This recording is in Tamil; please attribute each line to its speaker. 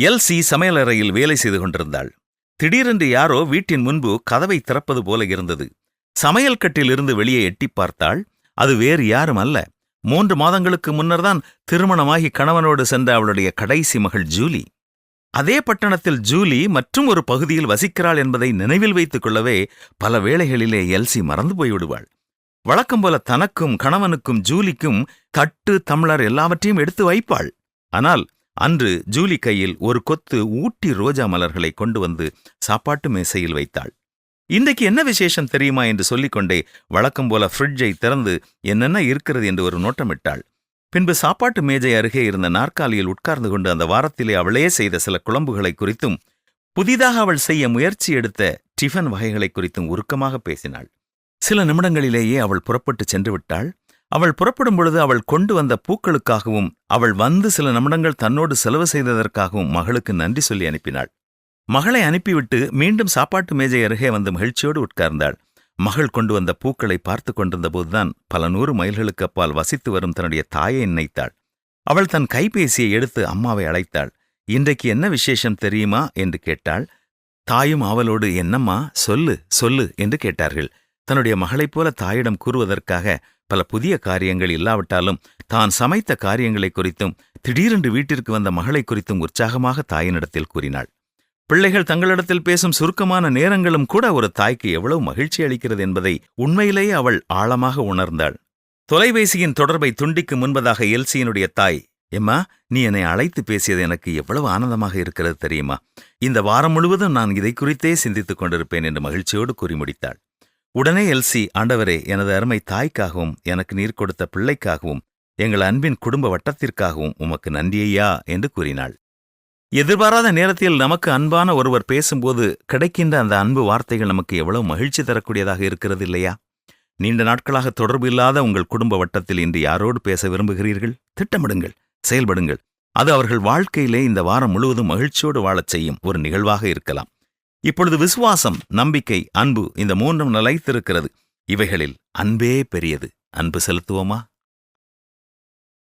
Speaker 1: எல்சி சமையலறையில் வேலை செய்து கொண்டிருந்தாள். திடீரென்று யாரோ வீட்டின் முன்பு கதவை திறப்பது போல இருந்தது. சமையல் கட்டிலிருந்து வெளியே எட்டிப் பார்த்தாள். அது வேறு யாரும் அல்ல. மூன்று மாதங்களுக்கு முன்னர்தான் திருமணமாகி கணவனோடு சென்ற அவளுடைய கடைசி மகள் ஜூலி. அதே பட்டணத்தில் ஜூலி மற்றும் ஒரு பகுதியில் வசிக்கிறாள் என்பதை நினைவில் வைத்துக் கொள்ளவே பல வேளைகளிலே எல்சி மறந்து போய்விடுவாள். வழக்கம் போல தனக்கும் கணவனுக்கும் ஜூலிக்கும் தட்டு தம்ளர் எல்லாவற்றையும் எடுத்து வைப்பாள். ஆனால் அன்று ஜூலி கையில் ஒரு கொத்து ஊட்டி ரோஜா மலர்களை கொண்டு வந்து சாப்பாட்டு மேசையில் வைத்தாள். இன்றைக்கு என்ன விசேஷம் தெரியுமா? என்று சொல்லிக்கொண்டே வழக்கம் போல ஃப்ரிட்ஜை திறந்து என்னென்ன இருக்கிறது? என்று ஒரு நோட்டமிட்டாள். பின்பு சாப்பாட்டு மேஜை அருகே இருந்த நாற்காலியில் உட்கார்ந்து கொண்டு அந்த வாரத்திலே அவளே செய்த சில குழம்புகளை குறித்தும் புதிதாக அவள் செய்ய முயற்சி எடுத்த டிஃபன் வகைகளை குறித்தும் உருக்கமாக பேசினாள். சில நிமிடங்களிலேயே அவள் புறப்பட்டுச் சென்று விட்டாள். அவள் புறப்படும் பொழுது அவள் கொண்டு வந்த பூக்களுக்காகவும் அவள் வந்து சில நிமிடங்கள் தன்னோடு செலவு செய்ததற்காகவும் மகளுக்கு நன்றி சொல்லி அனுப்பினாள். மகளை அனுப்பிவிட்டு மீண்டும் சாப்பாட்டு மேஜை அருகே வந்து மகிழ்ச்சியோடு உட்கார்ந்தாள். மகள் கொண்டு வந்த பூக்களை பார்த்து கொண்டிருந்த போதுதான் பல நூறு மைல்களுக்கு அப்பால் வசித்து வரும் தன்னுடைய தாயை நினைத்தாள். அவள் தன் கைபேசியை எடுத்து அம்மாவை அழைத்தாள். இன்றைக்கு என்ன விசேஷம் தெரியுமா? என்று கேட்டாள். தாயும் அவளோடு என்னம்மா? சொல்லு சொல்லு என்று கேட்டார்கள். தன்னுடைய மகளைப் போல தாயிடம் கூறுவதற்காக பல புதிய காரியங்கள் இல்லாவிட்டாலும் தான் சமைத்த காரியங்களை குறித்தும் திடீரென்று வீட்டிற்கு வந்த மகளை குறித்தும் உற்சாகமாக தாயினிடத்தில் கூறினாள். பிள்ளைகள் தங்களிடத்தில் பேசும் சுருக்கமான நேரங்களும் கூட ஒரு தாய்க்கு எவ்வளவு மகிழ்ச்சி அளிக்கிறது என்பதை உண்மையிலேயே அவள் ஆழமாக உணர்ந்தாள். தொலைபேசியின் தொடர்பை துண்டிக்கும் முன்பதாக எல்சியினுடைய தாய் எம்மா நீ என்னை அழைத்து பேசியது எனக்கு எவ்வளவு ஆனந்தமாக இருக்கிறது தெரியுமா? இந்த வாரம் முழுவதும் நான் இதை குறித்தே சிந்தித்துக் கொண்டிருப்பேன் என்று மகிழ்ச்சியோடு கூறி முடித்தாள். உடனே எல்சி ஆண்டவரே எனது அருமை தாய்க்காகவும் எனக்கு நீர் கொடுத்த பிள்ளைக்காகவும் எங்கள் அன்பின் குடும்ப வட்டத்திற்காகவும் உமக்கு நன்றியையா? என்று கூறினாள். எதிர்பாராத நேரத்தில் நமக்கு அன்பான ஒருவர் பேசும்போது கிடைக்கின்ற அந்த அன்பு வார்த்தைகள் நமக்கு எவ்வளவு மகிழ்ச்சி தரக்கூடியதாக இருக்கிறது இல்லையா? நீண்ட நாட்களாக தொடர்பு இல்லாத உங்கள் குடும்ப வட்டத்தில் இன்று யாரோடு பேச விரும்புகிறீர்கள்? திட்டமிடுங்கள் செயல்படுங்கள். அது அவர்கள் வாழ்க்கையிலே இந்த வாரம் முழுவதும் மகிழ்ச்சியோடு வாழச் செய்யும் ஒரு நிகழ்வாக இருக்கலாம். இப்பொழுது விசுவாசம் நம்பிக்கை அன்பு இந்த மூன்றும் நிலைத்திருக்கிறது. இவைகளில் அன்பே பெரியது. அன்பு செலுத்துவோமா?